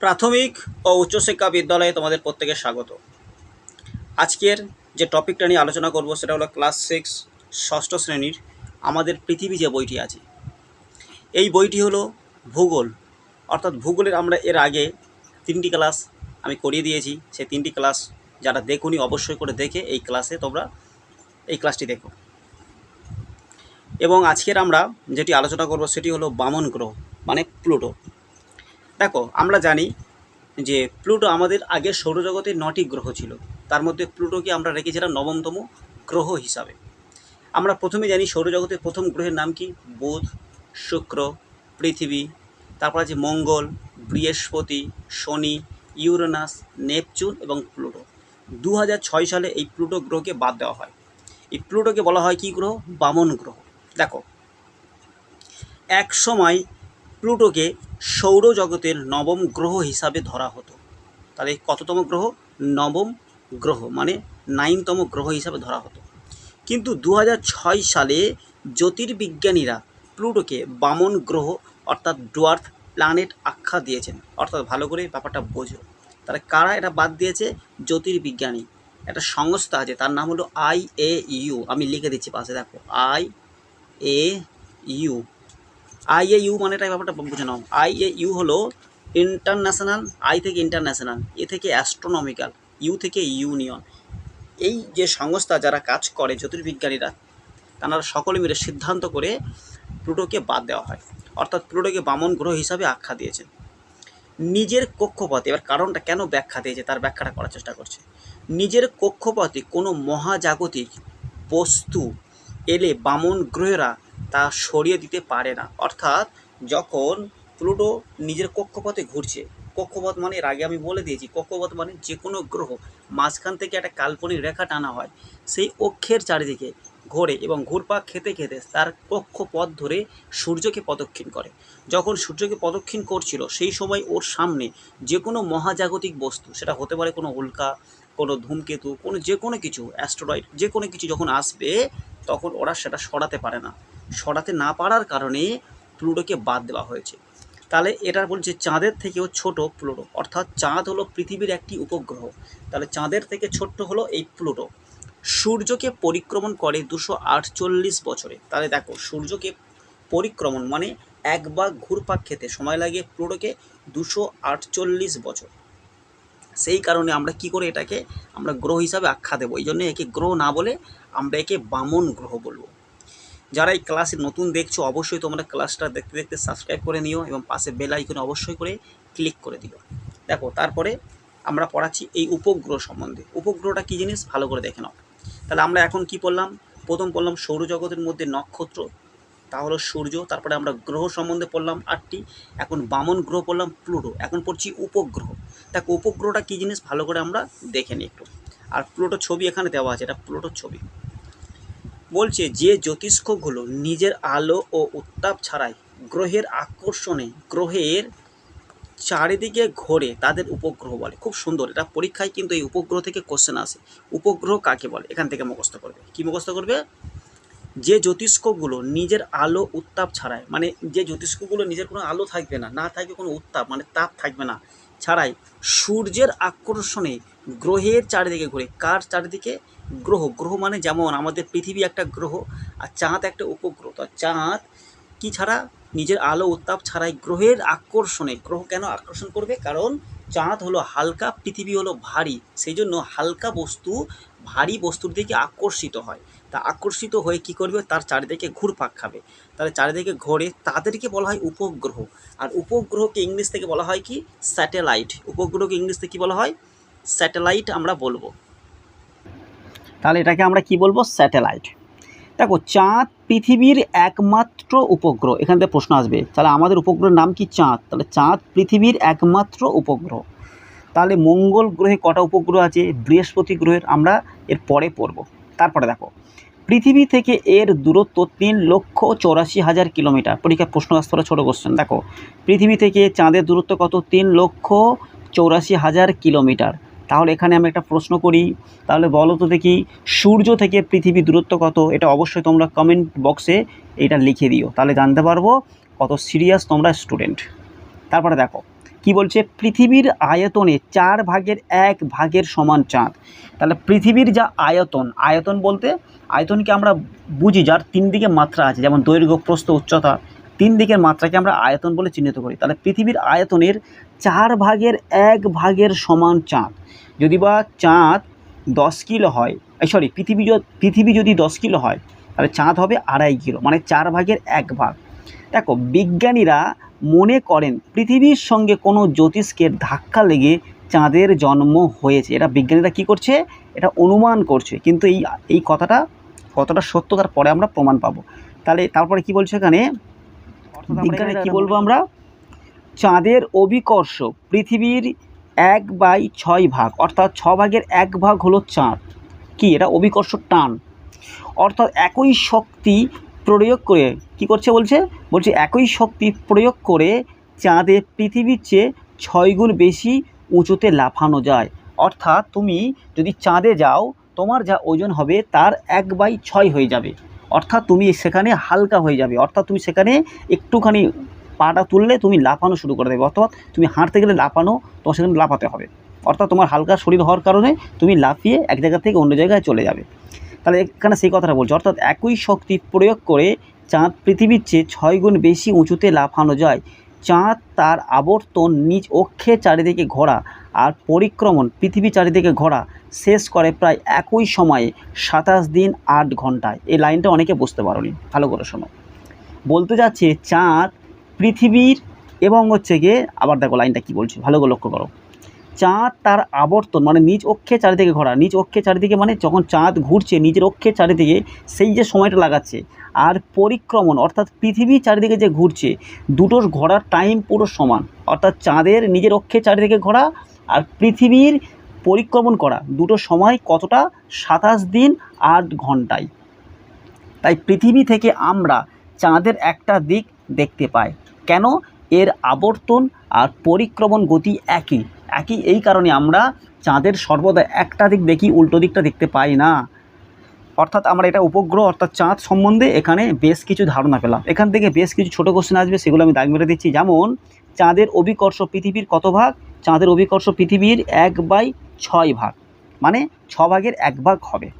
প্রাথমিক ও উচ্চশিক্ষা বিদ্যালয়ে তোমাদের প্রত্যেকে স্বাগত। আজকের যে টপিকটা নিয়ে আলোচনা করব সেটা হলো ক্লাস সিক্স, ষষ্ঠ শ্রেণির আমাদের পৃথিবী যে বইটি আছে। এই বইটি হলো ভূগোল। অর্থাৎ ভূগোলের আমরা এর আগে তিনটি ক্লাস আমি করিয়ে দিয়েছি। সেই তিনটি ক্লাস যারা দেখুনি অবশ্যই করে দেখে এই ক্লাসে তোমরা এই ক্লাসটি দেখো। এবং আজকের আমরা যেটি আলোচনা করব সেটি হলো বামন গ্রহ মানে প্লুটো। দেখো, আমরা জানি যে প্লুটো আমাদের আগে সৌরজগতের নটি গ্রহ ছিল। তার মধ্যে প্লুটোকে আমরা রেখেছিলাম নবমতম গ্রহ হিসাবে। আমরা প্রথমে জানি সৌরজগতের প্রথম গ্রহের নাম কি? বুধ, শুক্র, পৃথিবী। তারপর আছে মঙ্গল, বৃহস্পতি, শনি, ইউরেনাস, নেপচুন এবং প্লুটো। দু সালে এই প্লুটো গ্রহকে বাদ দেওয়া হয়। এই প্লুটোকে বলা হয় কী গ্রহ? বামন গ্রহ। দেখো, এক সময় প্লুটোকে সৌরজগতের নবম গ্রহ হিসাবে ধরা হতো। তাহলে কততম গ্রহ? নবম গ্রহ মানে নাইনতম গ্রহ হিসাবে ধরা হতো। কিন্তু দু সালে জ্যোতির্বিজ্ঞানীরা প্লুটোকে বামন গ্রহ, অর্থাৎ ডোয়ার্ফ প্ল্যানেট আখ্যা দিয়েছেন। অর্থাৎ ভালো করে ব্যাপারটা বোঝো। তাহলে কারা এটা বাদ দিয়েছে? জ্যোতির্বিজ্ঞানী। একটা সংস্থা আছে, তার নাম হলো আই এ ইউ। আমি লিখে দিচ্ছি পাশে, দেখো। I A U. I A U মানে এটা ব্যাপারটা বুঝে নাও। আই এ ইউ হলো ইন্টারন্যাশনাল আই থেকে ইন্টারন্যাশনাল এ থেকে অ্যাস্ট্রোনমিক্যাল ইউ থেকে ইউনিয়ন এই যে সংস্থা যারা কাজ করে, জ্যোতির্বিজ্ঞানীরা, তারা সকলে মিলে সিদ্ধান্ত করে প্লুটোকে বাদ দেওয়া হয়। অর্থাৎ প্লুটোকে বামন গ্রহ হিসাবে আখ্যা দিয়েছেন নিজের কক্ষপথে, এবার কারণটা কেন ব্যাখ্যা দিয়েছে, তার ব্যাখ্যাটা করার চেষ্টা করছে। নিজের কক্ষপথে কোনো মহাজাগতিক বস্তু এলে বামন গ্রহেরা তা সরিয়ে দিতে পারে না। অর্থাৎ যখন প্লুটো নিজের কক্ষপথে ঘুরছে, কক্ষপথ মানে এর আগে আমি বলে দিয়েছি, কক্ষপথ মানে যে কোনো গ্রহ মাঝখান থেকে একটা কাল্পনিক রেখা টানা হয়, সেই অক্ষের চারিদিকে ঘোরে এবং ঘুরপাক খেতে খেতে তার কক্ষপথ ধরে সূর্যকে প্রদক্ষিণ করে। যখন সূর্যকে প্রদক্ষিণ করছিল, সেই সময় ওর সামনে যে কোনো মহাজাগতিক বস্তু, সেটা হতে পারে কোনো উল্কা, কোনো ধূমকেতু, কোনো যে কোনো কিছু অ্যাস্ট্রয়েড যে কোনো কিছু যখন আসবে, তখন ওরা সেটা সরাতে পারে না। সরাতে না পারার কারণে প্লুটোকে বাদ দেওয়া হয়েছে। তাহলে এটা বলছে চাঁদের থেকেও ছোট প্লুটো, অর্থাৎ চাঁদ হলো পৃথিবীর একটি উপগ্রহ। তাহলে চাঁদের থেকে ছোট্ট হলো এই প্লুটো। সূর্যকে পরিক্রমণ করে দুশো আটচল্লিশ বছরে। তাহলে দেখো, সূর্যকে পরিক্রমণ মানে একবার ঘুরপাক খেতে সময় লাগে প্লুটোকে দুশো আটচল্লিশ বছর। সেই কারণে আমরা কি করে এটাকে আমরা গ্রহ হিসাবে আখ্যা দেবো? এই জন্য একে গ্রহ না বলে আমরা একে বামন গ্রহ বলব। যারা এই ক্লাসে নতুন দেখছ, অবশ্যই তোমরা ক্লাসটা দেখতে দেখতে সাবস্ক্রাইব করে নিও এবং পাশে বেল আইকনে অবশ্যই করে ক্লিক করে দিও। দেখো, তারপরে আমরা পড়াচ্ছি এই উপগ্রহ সম্বন্ধে। উপগ্রহটা কী জিনিস? ভালো করে দেখে নাও। তাহলে আমরা এখন কি পড়লাম? প্রথম পড়লাম সৌরজগতের মধ্যে নক্ষত্র, তা হলো সূর্য, তারপরে আমরা গ্রহ সম্বন্ধে পড়লাম আটটি, এখন বামন গ্রহ পড়লাম প্লুটো, এখন পড়ছি উপগ্রহ। দেখো, উপগ্রহটা কী জিনিস? ভালো করে আমরা দেখে নিই একটু। আর প্লুটোর ছবি এখানে দেওয়া আছে, এটা প্লুটোর ছবি। বলছে যে জ্যোতিষ্কগুলো নিজের আলো ও উত্তাপ ছাড়াই গ্রহের আকর্ষণে গ্রহের চারিদিকে ঘোরে তাদের উপগ্রহ বলে। খুব সুন্দর। এটা পরীক্ষায় কিন্তু এই উপগ্রহ থেকে কোশ্চেন আসে। উপগ্রহ কাকে বলে? এখান থেকে মুখস্থ করবে। কি মুখস্থ করবে? যে জ্যোতিষ্কগুলো নিজের আলো, উত্তাপ ছাড়ায় মানে যে জ্যোতিষ্কগুলো নিজের কোনো আলো থাকবে না না থাকবে কোনো উত্তাপ মানে তাপ থাকবে না, ছাড়াই সূর্যের আকর্ষণে গ্রহের চারিদিকে ঘুরে। কার চারিদিকে? গ্রহ গ্রহ মানে যেমন আমাদের পৃথিবী একটা গ্রহ আর চাঁদ একটা উপগ্রহ। তো চাঁদ কি ছাড়া? নিজের আলো উত্তাপ ছাড়াই গ্রহের আকর্ষণে। গ্রহ কেন আকর্ষণ করবে? কারণ চাঁদ হলো হালকা, পৃথিবী হলো ভারী। সেই জন্য হালকা বস্তু, ভারী বস্তুর দিকে আকর্ষিত হয়। তা আকর্ষিত হয়ে কি করবে? তার চারিদিকে ঘুরপাক খাবে। তাহলে চারিদিকে ঘোরে তাদেরকে বলা হয় উপগ্রহ। আর উপগ্রহকে ইংলিশ থেকে বলা হয় কি? স্যাটেলাইট। উপগ্রহকে ইংলিশ থেকে কী বলা হয়? স্যাটেলাইট আমরা বলব। তাহলে এটাকে আমরা কি বলব? স্যাটেলাইট। দেখো, চাঁদ পৃথিবীর একমাত্র উপগ্রহ। এখান থেকে প্রশ্ন আসবে, তাহলে আমাদের উপগ্রহের নাম কি চাঁদ? তাহলে চাঁদ পৃথিবীর একমাত্র উপগ্রহ। তাহলে মঙ্গল গ্রহে কটা উপগ্রহ আছে? বৃহস্পতি গ্রহের আমরা এর পরে পড়ব। তারপরে দেখো, পৃথিবী থেকে এর দূরত্ব তিন লক্ষ চৌরাশি হাজার কিলোমিটার। পরীক্ষার প্রশ্ন আসতে পারে ছোটো কোশ্চেন দেখো, পৃথিবী থেকে চাঁদের দূরত্ব কত? তিন লক্ষ চৌরাশি হাজার কিলোমিটার। তাহলে এখানে আমি একটা প্রশ্ন করি। তাহলে বলো তো দেখি, সূর্য থেকে পৃথিবীর দূরত্ব কত? এটা অবশ্যই তোমরা কমেন্ট বক্সে এটা লিখে দিও। তাহলে জানতে পারব কত সিরিয়াস তোমরা স্টুডেন্ট তারপরে দেখো, কি বলছে? পৃথিবীর আয়তনে চার ভাগের এক ভাগের সমান চাঁদ। তাহলে পৃথিবীর যা আয়তন আয়তন বলতে আয়তনকে আমরা বুঝি যার তিন দিকে মাত্রা আছে, যেমন দৈর্ঘ্য, প্রস্থ, উচ্চতা। তিন দিকের মাত্রাকে আমরা আয়তন বলে চিহ্নিত করি। তাহলে পৃথিবীর আয়তনের চার ভাগের এক ভাগের সমান চাঁদ। যদি বা চাঁদ দশ কিলো হয় সরি পৃথিবী পৃথিবী যদি দশ কিলো হয়, তাহলে চাঁদ হবে আড়াই কিলো মানে চার ভাগের এক ভাগ। দেখো, বিজ্ঞানীরা মনে করেন পৃথিবীর সঙ্গে কোনো জ্যোতিষ্কের ধাক্কা লেগে চাঁদের জন্ম হয়েছে। এটা বিজ্ঞানীরা কি করছে? এটা অনুমান করছে। কিন্তু এই এই কথাটা কতটা সত্য তার পরে আমরা প্রমাণ পাবো। তাহলে তারপরে কি বলছে এখানে? বিজ্ঞানে কি বলব আমরা? চাঁদের অভিকর্ষ পৃথিবীর এক বাই ছয় ভাগ অর্থাৎ ছ ভাগের এক ভাগ হলো চাঁদ। কি এটা অভিকর্ষ টান? অর্থাৎ একই শক্তি প্রয়োগ করে কি করছে বলছে? বলছে একই শক্তি প্রয়োগ করে চাঁদে পৃথিবীর চেয়ে ছয় গুণ বেশি উঁচুতে লাফানো যায়। অর্থাৎ তুমি যদি চাঁদে যাও তোমার যা ওজন হবে তার এক বাই ছয় হয়ে যাবে। অর্থাৎ তুমি সেখানে হালকা হয়ে যাবে। অর্থাৎ তুমি সেখানে একটুখানি পাটা তুললে তুমি লাফানো শুরু করে দেবে। অর্থাৎ তুমি হাঁটতে গেলে লাফানো, তোমার সেখানে লাফাতে হবে। অর্থাৎ তোমার হালকা শরীর হওয়ার কারণে তুমি লাফিয়ে এক জায়গা থেকে অন্য জায়গায় চলে যাবে। তাহলে এখানে সেই কথাটা বলছে। অর্থাৎ একই শক্তি প্রয়োগ করে চাঁদ পৃথিবীর চেয়ে ছয় গুণ বেশি উঁচুতে লাফানো যায়। চাঁদ তার আবর্তন নিজ অক্ষে চারিদিকে ঘোরা। আর পরিক্রমণ পৃথিবী চারিদিকে ঘোরা শেষ করে প্রায় একই সময়ে সাতাশ দিন আট ঘন্টায় এই লাইনটা অনেকে বুঝতে পারোনি। ভালো করে শোনো। বলতে যাচ্ছে চাঁদ, পৃথিবীর এবং হচ্ছে গিয়ে, আবার দেখো লাইনটা কি বলছি। ভালো করে লক্ষ্য করো। চাঁদ তার আবর্তন মানে নিজ অক্ষে চারিদিকে ঘোরা। নিজ অক্ষে চারিদিকে মানে যখন চাঁদ ঘুরছে, নিজের অক্ষে চারিদিকে সেই যে সময়টা লাগাচ্ছে। আর পরিক্রমণ, অর্থাৎ পৃথিবী চারিদিকে যে ঘুরছে, দুটোর ঘোরার টাইম পুরো সমান। অর্থাৎ চাঁদের নিজের অক্ষে চারিদিকে ঘোরা আর পৃথিবীর পরিক্রমণ করা, দুটো সময় কতটা? সাতাশ দিন, আট ঘন্টায়। তাই পৃথিবী থেকে আমরা চাঁদের একটা দিক দেখতে পাই। কেন? এর আবর্তন আর পরিক্রমণ গতি একই। একই এই কারণে আমরা চাঁদের সর্বদা একটা দিক দেখি, উল্টো দিকটা দেখতে পাই না। অর্থাৎ আমরা এটা উপগ্রহ, অর্থাৎ চাঁদ সম্বন্ধে এখানে বেশ কিছু ধারণা পেলাম। এখান থেকে বেশ কিছু ছোটো কোশ্চেন আসবে, সেগুলো আমি দাগ মেরে দিচ্ছি। যেমন, চাঁদের অভিকর্ষ পৃথিবীর কত ভাগ? চাঁদের অভিকর্ষ পৃথিবীর এক বাই ছয় ভাগ। মানে ছ ভাগের এক ভাগ হবে।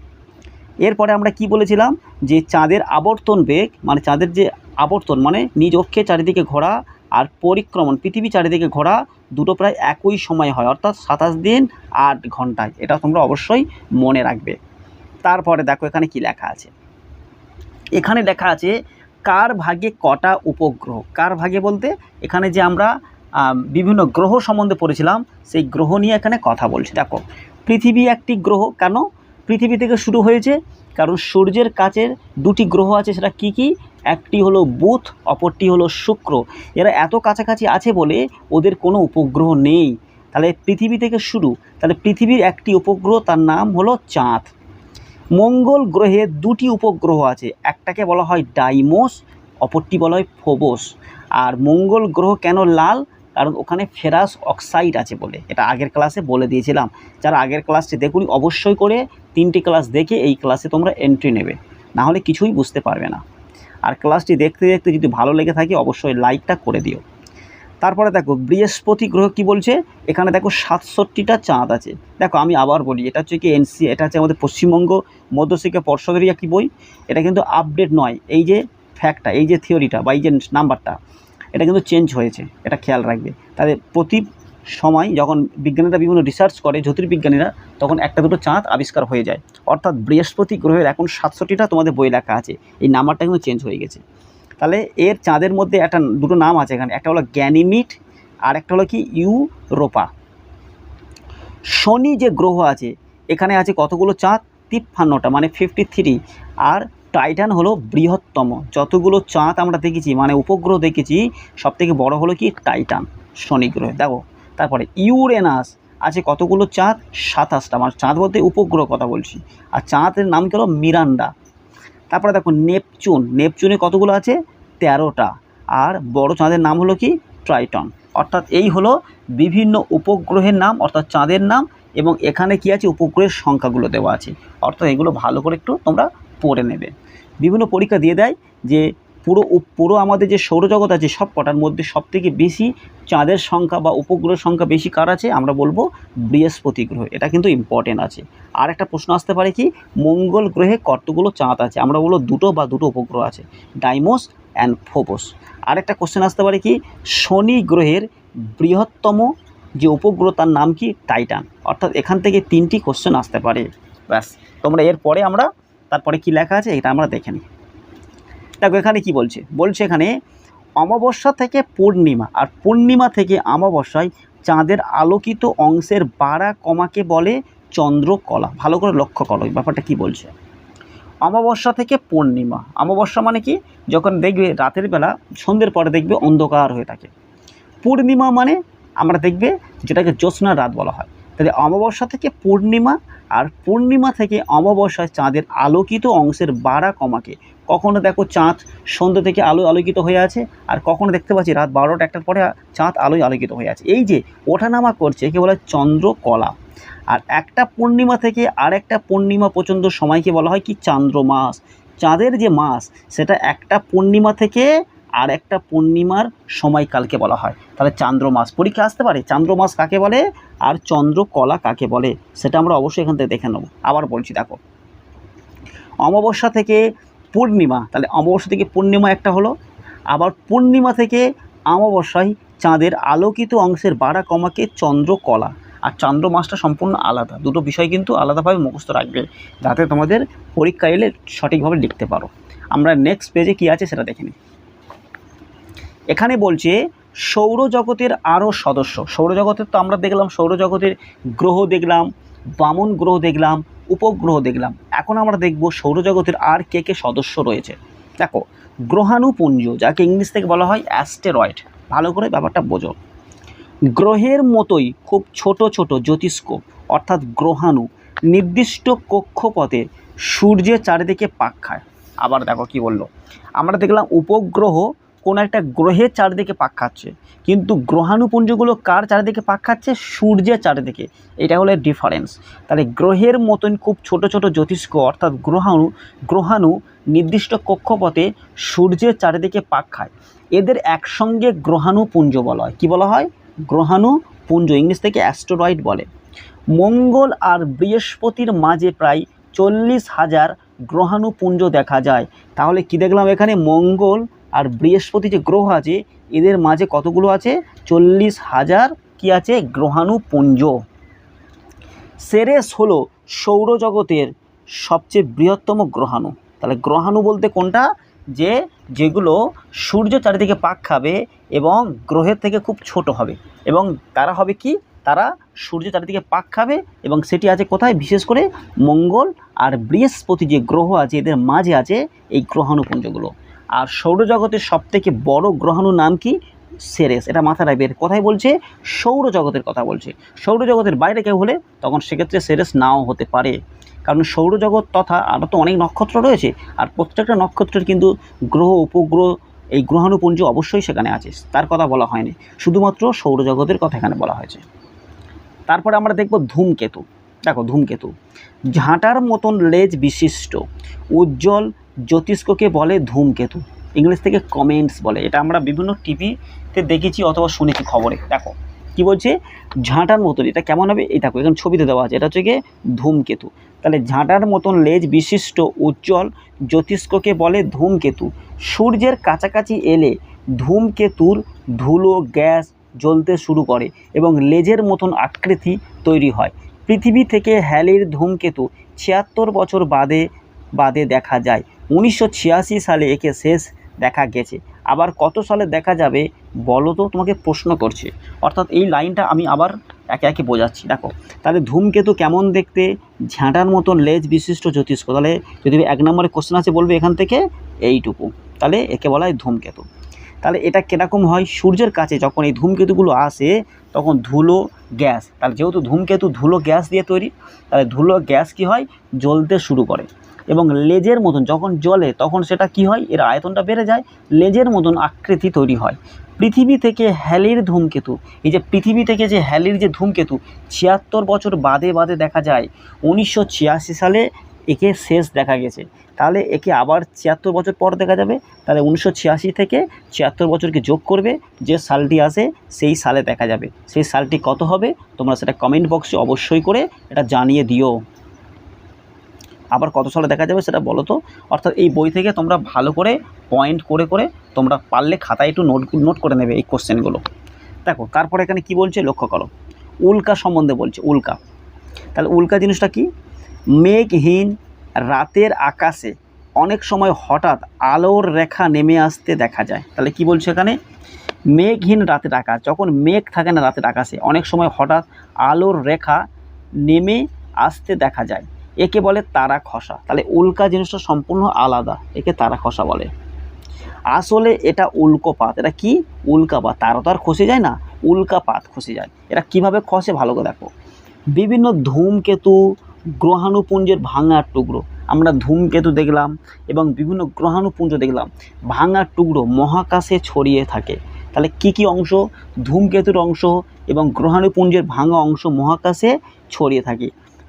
এরপরে আমরা কি বলেছিলাম? যে চাঁদের আবর্তন বেগ মানে চাঁদের যে আবর্তন মানে নিজ অক্ষে চারিদিকে ঘোরা আর পরিক্রমণ পৃথিবী চারিদিকে ঘোরা দুটো প্রায় একই সময় হয় অর্থাৎ সাতাশ দিন আট ঘন্টায়। এটা তোমরা অবশ্যই মনে রাখবে। তারপরে দেখো এখানে কি লেখা আছে। এখানে লেখা আছে কার ভাগে কটা উপগ্রহ? কার ভাগে বলতে? এখানে যে আমরা আম, বিভিন্ন গ্রহ সম্বন্ধে পড়েছিলাম, সেই গ্রহ নিয়ে এখানে কথা বলছি। দেখো, পৃথিবী একটি গ্রহ, কেন? পৃথিবী থেকে শুরু হয়েছে কারণ সূর্যের কাছের দুটি গ্রহ আছে, সেটা কি কি? একটি হলো বুধ, অপরটি হলো শুক্র। এরা এত কাছাকাছি আছে বলে ওদের কোনো উপগ্রহ নেই। তাহলে পৃথিবী থেকে শুরু, তাহলে পৃথিবীর একটি উপগ্রহ, তার নাম হলো চাঁদ। মঙ্গল গ্রহে দুটি উপগ্রহ আছে, একটাকে বলা হয় ডাইমোস, অপরটি বলা হয় ফোবোস। আর মঙ্গল গ্রহ কেন লাল? কারণ ওখানে ফেরাস অক্সাইড আছে বলে, এটা আগের ক্লাসে বলে দিয়েছিলাম। যারা আগের ক্লাসটি দেখুন, অবশ্যই করে তিনটি ক্লাস দেখে এই ক্লাসে তোমরা এন্ট্রি নেবে। না হলে কিছুই বুঝতে পারবে না। আর ক্লাসটি দেখতে দেখতে যদি ভালো লেগে থাকে, অবশ্যই লাইকটা করে দিও। তারপরে দেখো, বৃহস্পতি গ্রহ কি বলছে? এখানে দেখো সাতষট্টিটা চাঁদ আছে। দেখো, আমি আবার বলি, এটা হচ্ছে কি এনসি এটা হচ্ছে আমাদের পশ্চিমবঙ্গ, মধ্যশিক্ষা পর্ষদেরই একটি বই। এটা কিন্তু আপডেট নয়। এই যে ফ্যাক্টটা এই যে থিওরিটা বা এই যে নাম্বারটা এটা কিন্তু চেঞ্জ হয়েছে, এটা খেয়াল রাখবে। তাদের প্রতি সময় যখন বিজ্ঞানীরা বিভিন্ন রিসার্চ করে, জ্যোতির্বিজ্ঞানীরা, তখন একটা দুটো চাঁদ আবিষ্কার হয়ে যায়। অর্থাৎ বৃহস্পতি গ্রহের এখন সাতষট্টিটা তোমাদের বই লেখা আছে, এই নাম্বারটা কিন্তু চেঞ্জ হয়ে গেছে। তাহলে এর চাঁদের মধ্যে একটা দুটো নাম আছে এখানে, একটা হলো গ্যানিমিট আর একটা হলো কি? ইউরোপা। শনি যে গ্রহ আছে, এখানে আছে কতগুলো চাঁদ? তিপ্পান্নটা মানে ফিফটি থ্রি আর টাইটান হলো বৃহত্তম। যতগুলো চাঁদ আমরা দেখেছি মানে উপগ্রহ দেখেছি, সবথেকে বড় হলো কি? টাইটান শনি গ্রহে দেখো, তারপরে ইউরেনাস, আছে কতগুলো চাঁদ? সাতাশটা। মানে চাঁদ বলতে উপগ্রহ কথা বলছি। আর চাঁদের নাম কি হলো? মিরান্ডা। তারপরে দেখো, নেপচুন। নেপচুনে কতগুলো আছে? তেরোটা। আর বড় চাঁদের নাম হলো কি? ট্রাইটন। অর্থাৎ এই হলো বিভিন্ন উপগ্রহের নাম, অর্থাৎ চাঁদের নাম, এবং এখানে কি আছে? উপগ্রহের সংখ্যাগুলো দেওয়া আছে। অর্থাৎ এগুলো ভালো করে একটু তোমরা পড়ে নেবে। বিভিন্ন পরীক্ষা দিয়ে দেয় যে পুরো পুরো আমাদের যে সৌরজগৎ আছে সব কটার মধ্যে সবথেকে বেশি চাঁদের সংখ্যা বা উপগ্রহের সংখ্যা বেশি কার আছে? আমরা বলব বৃহস্পতি গ্রহ। এটা কিন্তু ইম্পর্টেন্ট আছে। আর একটা প্রশ্ন আসতে পারে কি? মঙ্গল গ্রহে কতগুলো চাঁদ আছে? আমরা বলব দুটো বা দুটো উপগ্রহ আছে, ডাইমোস অ্যান্ড ফোবোস। আর একটা কোশ্চেন আসতে পারে কি? শনি গ্রহের বৃহত্তম যে উপগ্রহ, তার নাম কি? টাইটান। অর্থাৎ এখান থেকে তিনটি কোশ্চেন আসতে পারে। ব্যাস, তোমরা এরপরে আমরা তারপরে কি লেখা আছে? এটা আমরা দেখে নিই। দেখো, এখানে কি বলছে? বলছে এখানে, অমাবস্যা থেকে পূর্ণিমা, আর পূর্ণিমা থেকে অমাবস্যায় চাঁদের আলোকিত অংশের বাড়া কমাকে বলে চন্দ্রকলা। ভালো করে লক্ষ্য করো ব্যাপারটা কি বলছে? অমাবস্যা থেকে পূর্ণিমা। অমাবস্যা মানে কি? যখন দেখবে রাতের বেলা, সন্ধ্যের পরে দেখবে অন্ধকার হয়ে থাকে। পূর্ণিমা মানে আমরা দেখবে, যেটাকে জ্যোৎস্না রাত বলা হয়। তাহলে অমাবস্যা থেকে পূর্ণিমা আর পূর্ণিমা থেকে অমাবস্যায় চাঁদের আলোকিত অংশের বাড়া কমাকে কখনো দেখো চাঁদ সন্ধ্যে থেকে আলো আলোকিত হয়ে আছে আর কখনো দেখতে পাচ্ছি রাত বারোটা একটার পরে চাঁদ আলোয় আলোকিত হয়ে আছে। এই যে ওঠানামা করছে, একে বলা চন্দ্রকলা। আর একটা পূর্ণিমা থেকে আর একটা পূর্ণিমা পর্যন্ত সময়কে বলা হয় কি? চান্দ্রমাস। চাঁদের যে মাস, সেটা একটা পূর্ণিমা থেকে আর একটা পূর্ণিমার সময়কালকে বলা হয়। তাহলে চান্দ্রমাস পরীক্ষা আসতে পারে। চান্দ্রমাস কাকে বলে? আর চন্দ্রকলা কাকে বলে? সেটা আমরা অবশ্যই এখান থেকে দেখে নেব। আবার বলছি, দেখো। অমাবস্যা থেকে পূর্ণিমা। তাহলে অমাবস্যা থেকে পূর্ণিমা একটা হলো। আবার পূর্ণিমা থেকে অমাবস্যায় চাঁদের আলোকিত অংশের বাড়া কমাকে চন্দ্রকলা আর চন্দ্র মাসটা সম্পূর্ণ আলাদা। দুটো বিষয় কিন্তু আলাদাভাবে মুখস্থ রাখবে, যাতে তোমাদের পরীক্ষা এলে সঠিকভাবে লিখতে পারো। আমরা নেক্সট পেজে কী আছে সেটা দেখে নিই। এখানে বলছে সৌরজগতের আরও সদস্য। সৌরজগতের তো আমরা দেখলাম, সৌরজগতের গ্রহ দেখলাম, বামন গ্রহ দেখলাম, উপগ্রহ দেখলাম। এখন আমরা দেখব সৌরজগতের আর কে কে সদস্য রয়েছে। দেখো গ্রহাণুপুঞ্জ যাকে ইংলিশ থেকে বলা হয় অ্যাস্টেরয়েড। ভালো করে ব্যাপারটা বোঝো। গ্রহের মতোই খুব ছোট ছোট জ্যোতিষ্ক, অর্থাৎ গ্রহাণু, নির্দিষ্ট কক্ষপথে সূর্যের চারিদিকে পাক খায়। আবার দেখো কি বলল? আমরা দেখলাম উপগ্রহ কোনো একটা গ্রহের চারিদিকে পাক খাচ্ছে। কিন্তু গ্রহাণুপুঞ্জগুলো কার চারিদিকে পাক খাচ্ছে? সূর্যের চারিদিকে। এটা হলো ডিফারেন্স তাহলে গ্রহের মতন খুব ছোট ছোট জ্যোতিষ্ক অর্থাৎ গ্রহাণু গ্রহাণু নির্দিষ্ট কক্ষপথে সূর্যের চারিদিকে পাক খায়। এদের একসঙ্গে গ্রহাণুপুঞ্জ বলা হয়। কী বলা হয়? গ্রহাণুপুঞ্জ, ইংলিশ থেকে অ্যাস্টেরয়েড বলে। মঙ্গল আর বৃহস্পতির মাঝে প্রায় চল্লিশ হাজার গ্রহাণুপুঞ্জ দেখা যায়। তাহলে কি দেখলাম এখানে? মঙ্গল আর বৃহস্পতি যে গ্রহ আছে, এদের মাঝে কতগুলো আছে? চল্লিশ হাজার কি আছে? গ্রহাণুপুঞ্জ। সেরেস হলো সৌরজগতের সবচেয়ে বৃহত্তম গ্রহাণু। তাহলে গ্রহাণু বলতে কোনটা? যে, যেগুলো সূর্য চারিদিকে পাক খাবে এবং গ্রহের থেকে খুব ছোট হবে। এবং তারা হবে কি? তারা সূর্য চারিদিকে পাক খাবে এবং সেটি আছে কোথায়? বিশেষ করে মঙ্গল আর বৃহস্পতি যে গ্রহ আছে, এদের মাঝে আছে এই গ্রহাণুপুঞ্জগুলো। আর সৌরজগতের সবথেকে বড় গ্রহাণুর নাম কি? সেরেস। এটা মাথা রাখবে। এর কথাই বলছে, সৌরজগতের কথা বলছে। সৌরজগতের বাইরে কেউ হলে তখন সেক্ষেত্রে সেরেস নাও হতে পারে। কারণ সৌরজগৎ তথা আরও তো অনেক নক্ষত্র রয়েছে, আর প্রত্যেকটা নক্ষত্রের কিন্তু গ্রহ, উপগ্রহ, এই গ্রহাণুপুঞ্জ অবশ্যই সেখানে আছে। তার কথা বলা হয়নি। শুধুমাত্র সৌরজগতের কথা এখানে বলা হয়েছে। তারপরে আমরা দেখব ধূমকেতু। দেখো, ধূমকেতু। ঝাঁটার মতন লেজ বিশিষ্ট, উজ্জ্বল জ্যোতিষ্ককে বলে ধূমকেতু। ইংলিশ থেকে কমেন্টস বলে। এটা আমরা বিভিন্ন টিভিতে দেখেছি অথবা শুনেছি খবরে। দেখো, কি বলছে? ঝাঁটার মতন। এটা কেমন হবে? এই দেখো, এখানে ছবিতে দেওয়া আছে। এটা হচ্ছে গিয়ে ধূমকেতু। তাহলে ঝাঁটার মতন লেজ বিশিষ্ট, উজ্জ্বল জ্যোতিষ্ককে বলে ধূমকেতু। সূর্যের কাছাকাছি এলে ধূমকেতুর ধুলো, গ্যাস জ্বলতে শুরু করে এবং লেজের মতন আকৃতি তৈরি হয়। পৃথিবী থেকে হ্যালির ধূমকেতু ছিয়াত্তর বছর বাদে বাদে দেখা যায়। উনিশশো ছিয়াশি সালে একে শেষ দেখা গেছে। আবার কত সালে দেখা যাবে বলো তো? তোমাকে প্রশ্ন করছে। অর্থাৎ এই লাইনটা আমি আবার একে একে বোঝাচ্ছি। দেখো, তাহলে ধূমকেতু কেমন দেখতে? ঝাঁটার মতন লেজ বিশিষ্ট জ্যোতিষ্ক। তাহলে যদি এক নম্বরে কোশ্চেন আছে বলবে এখান থেকে, এইটুকু। তাহলে একে বলা হয় ধূমকেতু। তাহলে এটা কীরকম হয়? সূর্যের কাছে যখন এই ধূমকেতুগুলো আসে, তখন ধুলো, গ্যাস। তাহলে যেহেতু ধূমকেতু ধুলো, গ্যাস দিয়ে তৈরি, তাহলে ধুলো, গ্যাস কি হয়? জ্বলতে শুরু করে। এবং লেজের মতন যখন জলে তখন সেটা কি হয়? এর আয়তনটা বেড়ে যায়, লেজের মতন আকৃতি তৈরি হয়। পৃথিবী থেকে হ্যালির ধূমকেতু, এই যে পৃথিবী থেকে যে হ্যালির যে ধূমকেতু, ছিয়াত্তর বছর বাদে বাদে দেখা যায়। উনিশশো ছিয়াশি সালে একে শেষ দেখা গেছে। তাহলে একে আবার ছিয়াত্তর বছর পর দেখা যাবে। তাহলে উনিশশো ছিয়াশি থেকে ছিয়াত্তর বছরকে যোগ করবে। যে সালটি আসে সেই সালে দেখা যাবে। সেই সালটি কত হবে? তোমরা সেটা কমেন্ট বক্সে অবশ্যই করে এটা জানিয়ে দিও। আবার কত সালে দেখা যাবে সেটা বলো তো? অর্থাৎ এই বই থেকে তোমরা ভালো করে পয়েন্ট করে করে তোমরা পারলে খাতায় একটু নোট নোট করে নেবে এই কোশ্চেনগুলো দেখো, তারপরে এখানে কি বলছে? লক্ষ্য করো। উল্কা সম্বন্ধে বলছে, উল্কা। তাহলে উল্কা জিনিসটা কি? মেঘহীন রাতের আকাশে অনেক সময় হঠাৎ আলোর রেখা নেমে আসতে দেখা যায়। তাহলে কি বলছে এখানে? মেঘহীন রাতের আকাশ। যখন মেঘ থাকে না রাতের আকাশে, অনেক সময় হঠাৎ আলোর রেখা নেমে আসতে দেখা যায়। একে বলে তারা খসা। তাহলে উল্কা জিনিসটা সম্পূর্ণ আলাদা, একে তারা খসা বলে। আসলে এটা উল্কোপাত এটা কি? উল্কাপাত তারা তো আর খসে যায় না। উল্কাপাত খসে যায়। এটা কীভাবে খসে ভালো করে দেখো। বিভিন্ন ধূমকেতু গ্রহাণুপুঞ্জের ভাঙার টুকরো। আমরা ধূমকেতু দেখলাম এবং বিভিন্ন গ্রহাণুপুঞ্জ দেখলাম। ভাঙার টুকরো মহাকাশে ছড়িয়ে থাকে। তাহলে কি কি অংশ? ধূমকেতুর অংশ এবং গ্রহাণুপুঞ্জের ভাঙা অংশ মহাকাশে ছড়িয়ে থাকে।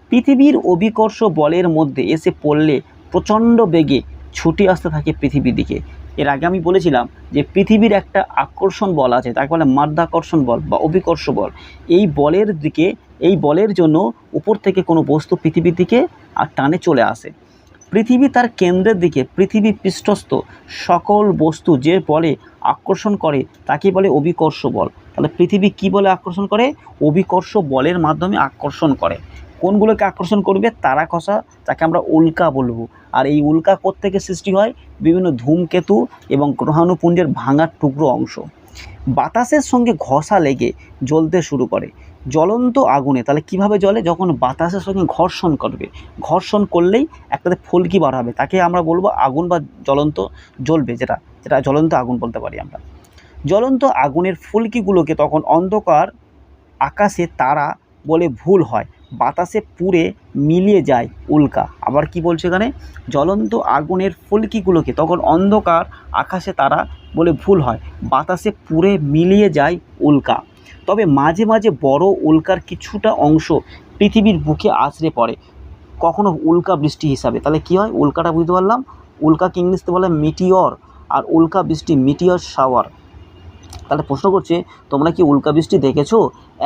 পৃথিবীর অভিকর্ষ বলের মধ্যে এসে পড়লে প্রচণ্ড বেগে ছুটে আসতে থাকে পৃথিবীর দিকে। এর আগে আমি বলেছিলাম যে পৃথিবীর একটা আকর্ষণ বল আছে, তাকে বলে মাধ্যাকর্ষণ বল বা অভিকর্ষ বল। এই বলের দিকে, এই বলের জন্য উপর থেকে কোনো বস্তু পৃথিবীর দিকে আর টানে চলে আসে। পৃথিবী তার কেন্দ্রের দিকে, পৃথিবী পৃষ্ঠস্থ সকল বস্তু যে বলে আকর্ষণ করে, তাকে বলে অভিকর্ষ বল। তাহলে পৃথিবী কি বলে আকর্ষণ করে? অভিকর্ষ বলের মাধ্যমে আকর্ষণ করে। কোনগুলোকে আকর্ষণ করবে? তারা খসা যাকে আমরা উল্কা বলব। আর এই উল্কা থেকে সৃষ্টি হয়? বিভিন্ন ধূমকেতু এবং গ্রহাণুপুঞ্জের ভাঙার টুকরো অংশ। বাতাসের সঙ্গে ঘষা লেগে জ্বলতে শুরু করে। জ্বলন্ত আগুনে। তাহলে কীভাবে জ্বলে? যখন বাতাসের সঙ্গে ঘর্ষণ করবে। ঘর্ষণ করলেই একটাতে ফুলকি বার হবে। তাকে আমরা বলব আগুন বা জ্বলন্ত জ্বলবে, যেটা যেটা জ্বলন্ত আগুন বলতে পারি আমরা। জ্বলন্ত আগুনের ফুলকিগুলোকে তখন অন্ধকার আকাশে তারা বলে ভুল হয়। বাতাসে পুড়ে মিলিয়ে যায় উল্কা। আবার কি বলছে এখানে? জ্বলন্ত আগুনের ফুলকিগুলোকে। তখন অন্ধকার আকাশে তারা বলে ভুল হয়। বাতাসে পুড়ে মিলিয়ে যায় উল্কা। তবে মাঝে মাঝে বড় উল্কার কিছুটা অংশ পৃথিবীর বুকে আছড়ে পড়ে। কখনো উল্কা বৃষ্টি হিসাবে। তাহলে কি হয়? উল্কাটা বুঝতে পারলাম? উল্কাকে ইংলিশতে বলে মিটিওর আর উল্কা বৃষ্টি মিটিওর শাওয়ার তাহলে প্রশ্ন করছে, তোমরা কি উল্কা বৃষ্টি দেখেছ?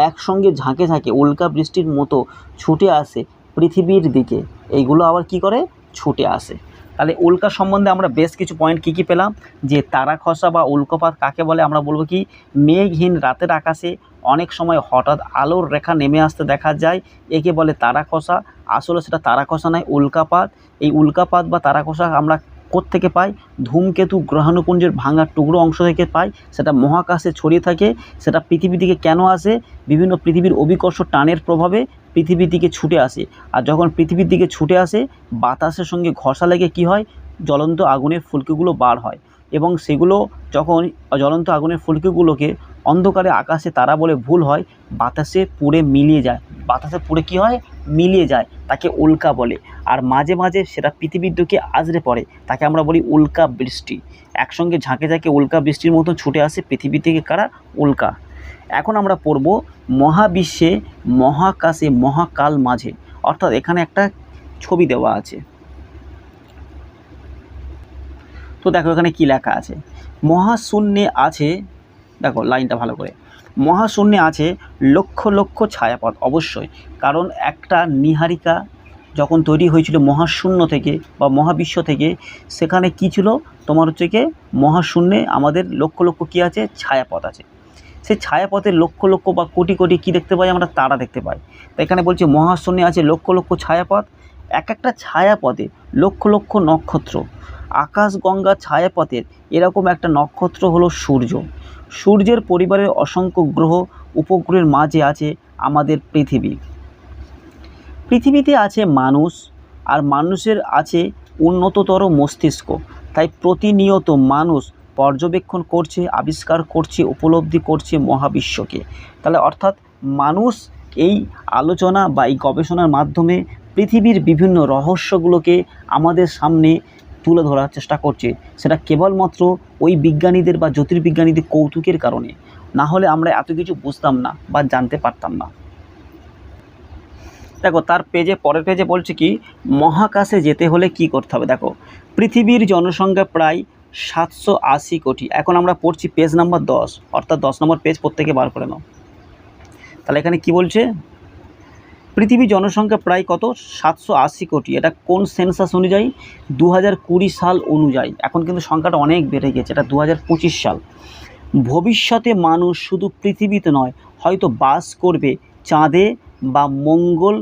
একসঙ্গে ঝাঁকে ঝাঁকে উল্কা বৃষ্টির মতো ছুটে আসে পৃথিবীর দিকে। এইগুলো আবার কি করে? ছুটে আসে। তাহলে উল্কা সম্বন্ধে আমরা বেশ কিছু পয়েন্ট কী কী পেলাম? যে তারা খসা বা উল্কাপাত কাকে বলে আমরা বলব কি? মেঘহীন রাতের আকাশে অনেক সময় হঠাৎ আলোর রেখা নেমে আসতে দেখা যায়। একে বলে তারা খসা। আসলে সেটা তারা খসা নয় উল্কাপাত এই উল্কাপাত বা তারা খসা আমরা থেকে পাই ধূমকেতু গ্রহাণুপুঞ্জের ভাঙার টুকরো অংশ থেকে পাই সেটা মহাকাশে ছড়িয়ে থাকে। সেটা পৃথিবী দিকে কেন আসে? বিভিন্ন পৃথিবীর অভিকর্ষ টানের প্রভাবে পৃথিবীর দিকে ছুটে আসে। আর যখন পৃথিবীর দিকে ছুটে আসে, বাতাসের সঙ্গে ঘষা লেগে কী হয়? জ্বলন্ত আগুনের ফুলকিগুলো বার হয়। এবং সেগুলো যখন জ্বলন্ত আগুনের ফুলকিগুলোকে অন্ধকারে আকাশে তারা বলে ভুল হয়, বাতাসে পুড়ে মিলিয়ে যায়। বাতাসে পুড়ে কী হয়? মিলিয়ে যায়, তাকে উল্কা বলে। আর মাঝে মাঝে সেটা পৃথিবীর দিকে আজরে পড়ে, তাকে আমরা বলি উল্কা বৃষ্টি। একসঙ্গে ঝাঁকে ঝাঁকে উল্কা বৃষ্টির মতন ছুটে আসে পৃথিবী থেকে কারা? উল্কা। এখন আমরা পড়ব মহাবিশ্বে মহাকাশে মহাকাল মাঝে। অর্থাৎ এখানে একটা ছবি দেওয়া আছে। তো দেখো এখানে কী লেখা আছে? মহাশূন্যে আছে, দেখো লাইনটা ভালো করে। মহাশূন্যে আছে লক্ষ লক্ষ ছায়াপথ, অবশ্যই। কারণ একটা নিহারিকা যখন তৈরি হয়েছিল মহাশূন্য থেকে বা মহাবিশ্ব থেকে, সেখানে কি ছিল? তোমার হচ্ছে কি মহাশূন্যে আমাদের লক্ষ লক্ষ কী আছে? ছায়াপথ আছে। সেই ছায়াপথের লক্ষ লক্ষ বা কোটি কোটি কী দেখতে পাই? আমরা তারা দেখতে পাই। তো এখানে বলছে মহাশূন্যে আছে লক্ষ লক্ষ ছায়াপথ। এক একটা ছায়াপথে লক্ষ লক্ষ নক্ষত্র। আকাশগঙ্গা ছায়াপথের এরকম একটা নক্ষত্র হলো সূর্য। সূর্যের পরিবারের অসংখ্য গ্রহ উপগ্রহের মাঝে আছে আমাদের পৃথিবী। পৃথিবীতে আছে মানুষ আর মানুষের আছে উন্নততর মস্তিষ্ক। তাই প্রতিনিয়ত মানুষ পর্যবেক্ষণ করছে, আবিষ্কার করছে, উপলব্ধি করছে মহাবিশ্বকে। তাহলে অর্থাৎ মানুষ এই আলোচনা বা এই গবেষণার মাধ্যমে পৃথিবীর বিভিন্ন রহস্যগুলোকে আমাদের সামনে তুলে ধরার চেষ্টা করছে, সেটা কেবলমাত্র ওই বিজ্ঞানীদের বা জ্যোতির্বিজ্ঞানীদের কৌতুকের কারণে। না হলে আমরা এত কিছু বুঝতাম না বা জানতে পারতাম না। দেখো, তার পেজে, পরের পেজে বলছে কি, মহাকাশে যেতে হলে কি করতে হবে? দেখো, পৃথিবীর জনসংখ্যা প্রায় সাতশো আশি কোটি। এখন আমরা পড়ছি পেজ নাম্বার দশ, অর্থাৎ দশ নম্বর পেজ প্রত্যেকে বার করে নাও। তাহলে এখানে কি বলছে? পৃথিবীর জনসংখ্যা প্রায় কত? সাতশো আশি কোটি। এটা কোন সেন্সাস অনুযায়ী? দু কুড়ি সাল অনুযায়ী। এখন কিন্তু সংখ্যাটা অনেক বেড়ে গেছে। এটা দু হাজার পঁচিশ সাল। ভবিষ্যতে মানুষ শুধু পৃথিবীতে নয়, হয়তো বাস করবে চাঁদে বা মঙ্গল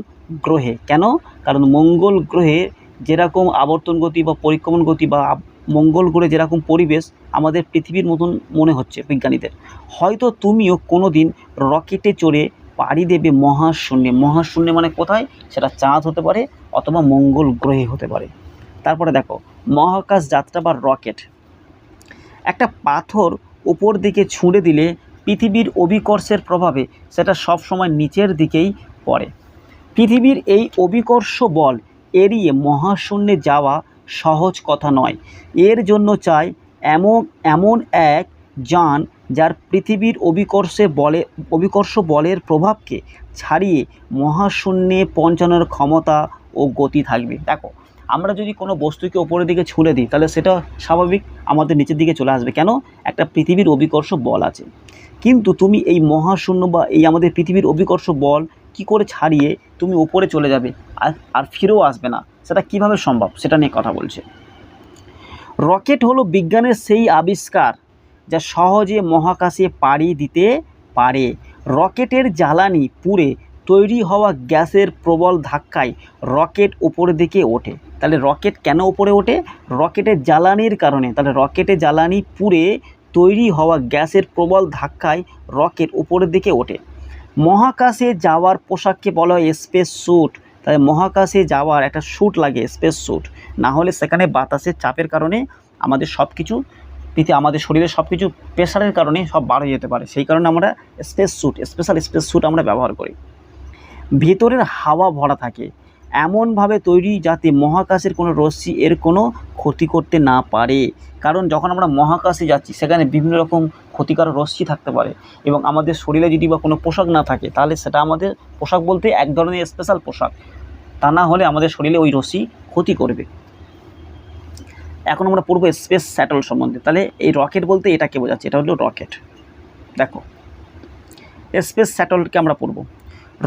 গ্রহে। কেন? কারণ মঙ্গল গ্রহে যেরকম আবর্তন গতি বা পরিক্রমণ গতি বা মঙ্গল গ্রহে যেরকম পরিবেশ, আমাদের পৃথিবীর মতন মনে হচ্ছে বিজ্ঞানীদের। হয়তো তুমিও কোনো দিন রকেটে চড়ে পাড়ি দেবে মহাশূন্যে। মহাশূন্যে মানে কোথায়? সেটা চাঁদ হতে পারে অথবা মঙ্গল গ্রহে হতে পারে। তারপরে দেখো, মহাকাশ যাত্রা বা রকেট। একটা পাথর উপর দিকে ছুঁড়ে দিলে পৃথিবীর অভিকর্ষের প্রভাবে সেটা সব সময় নিচের দিকেই পড়ে। পৃথিবীর এই অভিকর্ষ বল এড়িয়ে মহাশূন্যে যাওয়া সহজ কথা নয়। এর জন্য চাই এমন এমন এক যান যার পৃথিবীর অভিকর্ষে বলে, অভিকর্ষ বলের প্রভাবকে ছাড়িয়ে মহাশূন্যে পৌঁছানোর ক্ষমতা ও গতি থাকবে। দেখো, আমরা যদি কোনো বস্তুকে ওপরের দিকে ছুঁড়ে দিই, তাহলে সেটা স্বাভাবিক আমাদের নিচের দিকে চলে আসবে। কেন? একটা পৃথিবীর অভিকর্ষ বল আছে। কিন্তু তুমি এই মহাশূন্য বা এই আমাদের পৃথিবীর অভিকর্ষ বল কি করে ছাড়িয়ে তুমি ওপরে চলে যাবে আর আর ফিরেও আসবে না? সেটা কীভাবে সম্ভব? সেটা নিয়ে কথা বলছে। রকেট হলো বিজ্ঞানের সেই আবিষ্কার যা সহজে মহাকাশে পাড়ি দিতে পারে। রকেটের জ্বালানি পুড়ে তৈরি হওয়া গ্যাসের প্রবল ধাক্কায় রকেট উপরের দিকে ওঠে। তাহলে রকেট কেন ওপরে ওঠে? রকেটের জ্বালানির কারণে। তাহলে রকেটে জ্বালানি পুড়ে তৈরি হওয়া গ্যাসের প্রবল ধাক্কায় রকেট উপরের দিকে ওঠে। মহাকাশে যাওয়ার পোশাককে বলা হয় স্পেস স্যুট। তাই মহাকাশে যাওয়ার একটা স্যুট লাগে, স্পেস স্যুট। না হলে সেখানে বাতাসের চাপের কারণে আমাদের সব কিছু পৃথিবী আমাদের শরীরের সব কিছু প্রেশারের কারণে সব বার হয়ে যেতে পারে। সেই কারণে আমরা space suit special space suit আমরা ব্যবহার করি। ভেতরের হাওয়া ভরা থাকে। এমনভাবে তৈরি যাতে মহাকাশের কোনো রশ্মি এর কোনো ক্ষতি করতে না পারে। কারণ যখন আমরা মহাকাশে যাচ্ছি, সেখানে বিভিন্ন রকম ক্ষতিকারক রশ্মি থাকতে পারে এবং আমাদের শরীরে যদি বা কোনো পোশাক না থাকে, তাহলে সেটা আমাদের পোশাক বলতে এক ধরনের স্পেশাল পোশাক। তা না হলে আমাদের শরীরে ওই রশ্মি ক্ষতি করবে। এখন আমরা পড়ব স্পেস স্যাটেল সম্বন্ধে। তাহলে এই রকেট বলতে এটাকে বোঝাচ্ছে, এটা হলো রকেট দেখো স্পেস স্যাটেলকে আমরা পড়ব।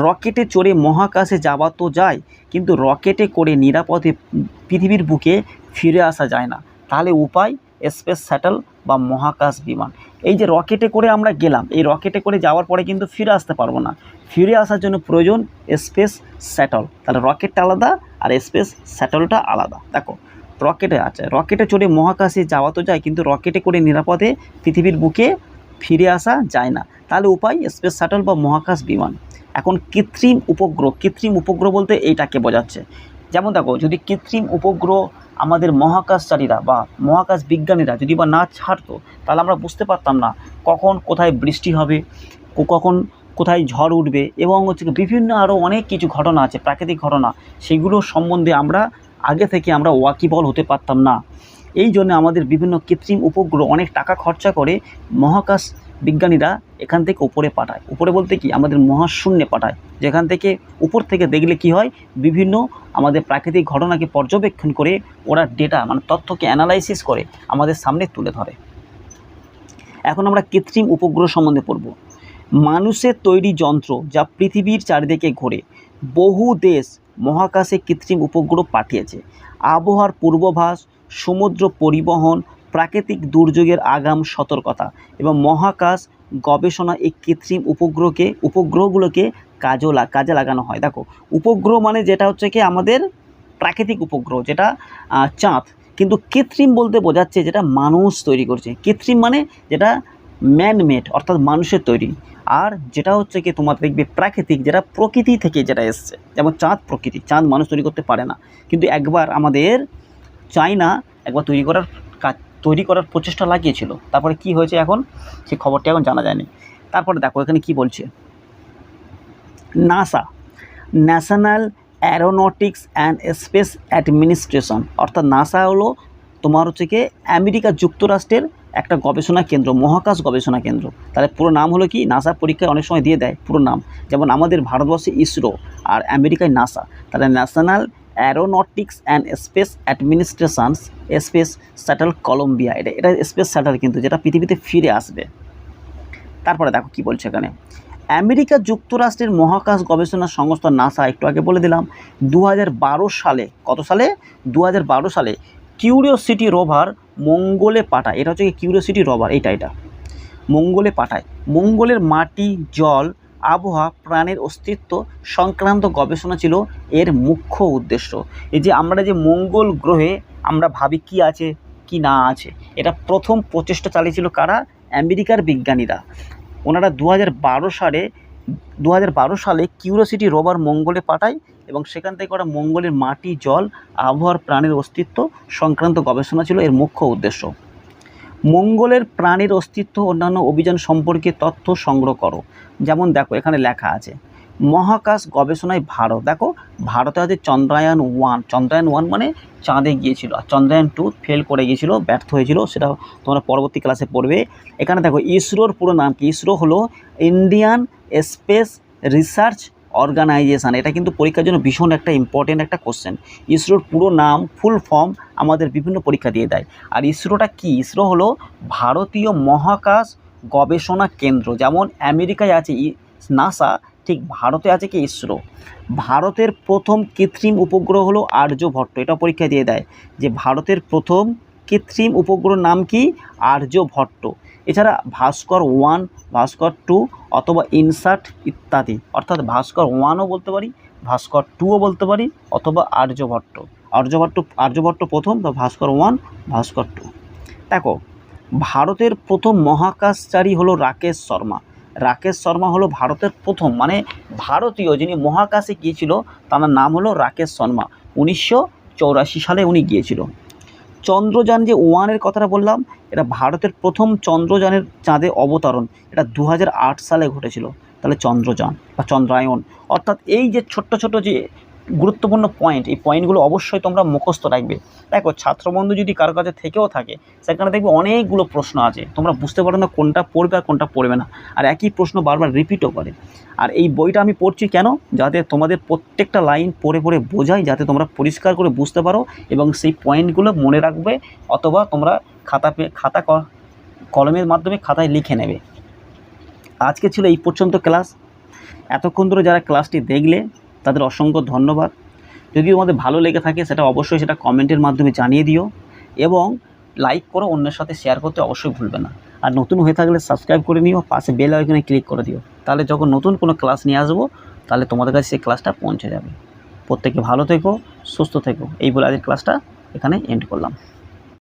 রকেটে চড়ে মহাকাশে যাওয়া তো যায়, কিন্তু রকেটে করে নিরাপদে পৃথিবীর বুকে ফিরে আসা যায় না। তাহলে উপায় স্পেস স্যাটেল বা মহাকাশ বিমান। এই যে রকেটে করে আমরা গেলাম, এই রকেটে করে যাওয়ার পরে কিন্তু ফিরে আসতে পারব না। ফিরে আসার জন্য প্রয়োজন স্পেস স্যাটেল তাহলে রকেটটা আলাদা আর স্পেস স্যাটেলটা আলাদা। দেখো রকেটে আছে। রকেটে চড়ে মহাকাশে যাওয়া তো যায়, কিন্তু রকেটে করে নিরাপদে পৃথিবীর বুকে ফিরে আসা যায় না। তাহলে উপায় স্পেস শাটল বা মহাকাশ বিমান। এখন কৃত্রিম উপগ্রহ কৃত্রিম উপগ্রহ বলতে এইটাকে বোঝাচ্ছে। যেমন দেখো, যদি কৃত্রিম উপগ্রহ আমাদের মহাকাশচারীরা বা মহাকাশ বিজ্ঞানীরা যদি বা না ছাড়তো, তাহলে আমরা বুঝতে পারতাম না কখন কোথায় বৃষ্টি হবে কখন কোথায় ঝড় উঠবে এবং হচ্ছে বিভিন্ন আরও অনেক কিছু ঘটনা আছে, প্রাকৃতিক ঘটনা। সেগুলো সম্বন্ধে আমরা আগে থেকে আমরা ওয়াকিবল হতে পারতাম না। এই জন্য আমাদের বিভিন্ন কৃত্রিম উপগ্রহ অনেক টাকা খরচা করে মহাকাশ বিজ্ঞানীরা এখান থেকে উপরে পাঠায়। উপরে বলতে কি? আমাদের মহাশূন্যে পাঠায়। যেখান থেকে উপর থেকে দেখলে কি হয়? বিভিন্ন আমাদের প্রাকৃতিক ঘটনাকে পর্যবেক্ষণ করে ওরা ডেটা মানে তথ্যকে অ্যানালাইসিস করে আমাদের সামনে তুলে ধরে। এখন আমরা কৃত্রিম উপগ্রহ সম্বন্ধে পড়ব। মানুষের তৈরি যন্ত্র যা পৃথিবীর চারিদিকে ঘোরে। বহু দেশ মহাকাশে কৃত্রিম উপগ্রহ পাঠিয়েছে। আবহাওয়ার পূর্বাভাস, সমুদ্র পরিবহন, প্রাকৃতিক দুর্যোগের আগাম সতর্কতা এবং মহাকাশ গবেষণা এই কৃত্রিম উপগ্রহকে, উপগ্রহগুলোকে কাজও কাজে লাগানো হয়। দেখো, উপগ্রহ মানে যেটা হচ্ছে কি আমাদের প্রাকৃতিক উপগ্রহ, যেটা চাঁদ। কিন্তু কৃত্রিম বলতে বোঝাচ্ছে যেটা মানুষ তৈরি করছে। কৃত্রিম মানে যেটা ম্যানমেড অর্থাৎ মানুষের তৈরি। আর যেটা হচ্ছে কি তোমার দেখবে প্রাকৃতিক যেটা প্রকৃতি থেকে যেটা এসছে, যেমন চাঁদ প্রকৃতি, চাঁদ মানুষ তৈরি করতে পারে না। কিন্তু একবার আমাদের চায়না একবার তৈরি করার কাজ, তৈরি করার প্রচেষ্টা লাগিয়েছিল। তারপরে কি হয়েছে এখন? সেই খবরটি এখন জানা যায়নি। তারপরে দেখো, এখানে কি বলছে? NASA national aeronautics and space administration অর্থাৎ নাসা হলো তোমার হচ্ছে কি আমেরিকা যুক্তরাষ্ট্রের একটা গবেষণা কেন্দ্র, মহাকাশ গবেষণা কেন্দ্র। তাহলে পুরো নাম হলো কি? নাসা পরীক্ষায় অনেক সময় দিয়ে দেয় পুরো নাম। যেমন আমাদের ভারতবর্ষে ইসরো আর আমেরিকায় নাসা তাহলে national aeronautics and space administrations space shuttle Columbia এটা এটা স্পেস স্যাটেল কিন্তু, যেটা পৃথিবীতে ফিরে আসবে। তারপরে দেখো কি বলছে এখানে। আমেরিকা যুক্তরাষ্ট্রের মহাকাশ গবেষণা সংস্থা নাসা একটু আগে বলে দিলাম দু হাজার বারো সালে, কত সালে? দু হাজার বারো সালে কিউরিওসিটি রোভার মঙ্গলে পাঠায়। এটা হচ্ছে কিউরিওসিটি রোভার এটা এটা মঙ্গলে পাঠায়। মঙ্গলের মাটি, জল, আবহাওয়া, প্রাণের অস্তিত্ব সংক্রান্ত গবেষণা ছিল এর মুখ্য উদ্দেশ্য। এই যে আমরা যে মঙ্গল গ্রহে আমরা ভাবি কি আছে, কি না আছে, এটা প্রথম প্রচেষ্টা চালিয়েছিল কারা? আমেরিকার বিজ্ঞানীরা। ওনারা দু হাজার বারো সালে দু হাজার বারো সালে কিউরোসিটি রোবার মঙ্গলে পাঠায় এবং সেখান থেকে করা মঙ্গলের মাটি, জল, আবহাওয়ার প্রাণের অস্তিত্ব সংক্রান্ত গবেষণা ছিল এর মুখ্য উদ্দেশ্য। মঙ্গলের প্রাণীর অস্তিত্ব অন্যান্য অভিযান সম্পর্কে তথ্য সংগ্রহ করো। যেমন দেখো, এখানে লেখা আছে মহাকাশ গবেষণায় ভারত। দেখো, ভারতে আছে চন্দ্রায়ন ওয়ান চন্দ্রায়ন ওয়ান মানে চাঁদে গিয়েছিল। আর চন্দ্রায়ন টু ফেল করে গিয়েছিল, ব্যর্থ হয়েছিল, সেটা তোমরা পরবর্তী ক্লাসে পড়বে। এখানে দেখো, ইসরোর পুরো নাম কি? ইসরো হলো ইন্ডিয়ান স্পেস রিসার্চ অর্গানাইজেশান এটা কিন্তু পরীক্ষার জন্য ভীষণ একটা ইম্পর্টেন্ট একটা কোশ্চেন ইসরোর পুরো নাম ফুল ফর্ম আমাদের বিভিন্ন পরীক্ষা দিয়ে দেয়। আর ইসরোটা কি? ইসরো হলো ভারতীয় মহাকাশ গবেষণা কেন্দ্র। যেমন আমেরিকায় আছে নাসা ঠিক ভারতে আছে কি ইসরো? ভারতের প্রথম কৃত্রিম উপগ্রহ হলো আর্যভট্ট। এটা পরীক্ষা দিয়ে দেয় যে ভারতের প্রথম কৃত্রিম উপগ্রহ নাম কি? আর্যভট্ট। এছাড়া ভাস্কর ওয়ান, ভাস্কর টু অথবা ইনসার্ট ইত্যাদি। অর্থাৎ ভাস্কর ওয়ানও বলতে পারি, ভাস্কর টুও বলতে পারি অথবা আর্যভট্ট। আর্যভট্ট আর্যভট্ট প্রথম বা ভাস্কর ওয়ান, ভাস্কর টু। দেখো, ভারতের প্রথম মহাকাশচারী হলো রাকেশ শর্মা। রাকেশ শর্মা হলো ভারতের প্রথম মানে ভারতীয় যিনি মহাকাশে গিয়েছিল, তার নাম হলো রাকেশ শর্মা। উনিশশো চৌরাশি সালে উনি গিয়েছিল। চন্দ্রযান যে ওয়ানের কথাটা বললাম, এটা ভারতের প্রথম চন্দ্রযানের চাঁদে অবতরণ। এটা দু হাজার আট সালে ঘটেছিল, তাহলে চন্দ্রযান বা চন্দ্রায়ন অর্থাৎ এই যে ছোট্ট ছোট যে গুরুত্বপূর্ণ পয়েন্ট এই পয়েন্টগুলো অবশ্যই তোমরা মুখস্থ রাখবে। দেখো, ছাত্রবন্ধু যদি কারও কাছে থেকেও থাকে, সেখানে দেখবে অনেকগুলো প্রশ্ন আছে। তোমরা বুঝতে পারো না কোনটা পড়বে আর কোনটা পড়বে না। আর একই প্রশ্ন বারবার রিপিটও করে। আর এই বইটা আমি পড়ছি কেন? যাতে তোমাদের প্রত্যেকটা লাইন পড়ে পড়ে বোঝাই যাতে তোমরা পরিষ্কার করে বুঝতে পারো এবং সেই পয়েন্টগুলো মনে রাখবে অথবা তোমরা খাতা খাতা কলমের মাধ্যমে খাতায় লিখে নেবে। আজকে ছিল এই পর্যন্ত ক্লাস এতক্ষণ ধরে যারা ক্লাসটি দেখলে তাদের অসংখ্য ধন্যবাদ। যদি তোমাদের ভালো লেগে থাকে, সেটা অবশ্যই সেটা কমেন্টের মাধ্যমে জানিয়ে দিও এবং লাইক করো, অন্যের সাথে শেয়ার করতে অবশ্যই ভুলবে না। আর নতুন হয়ে থাকলে সাবস্ক্রাইব করে নিও, পাশে বেল আইকনে ক্লিক করে দিও। তাহলে যখন নতুন কোনো ক্লাস নিয়ে আসব, তাহলে তোমাদের কাছে সেই ক্লাসটা পৌঁছে যাবে। প্রত্যেকে ভালো থেকো, সুস্থ থেকো। এই বলে আজকের ক্লাসটা এখানে এন্ড করলাম।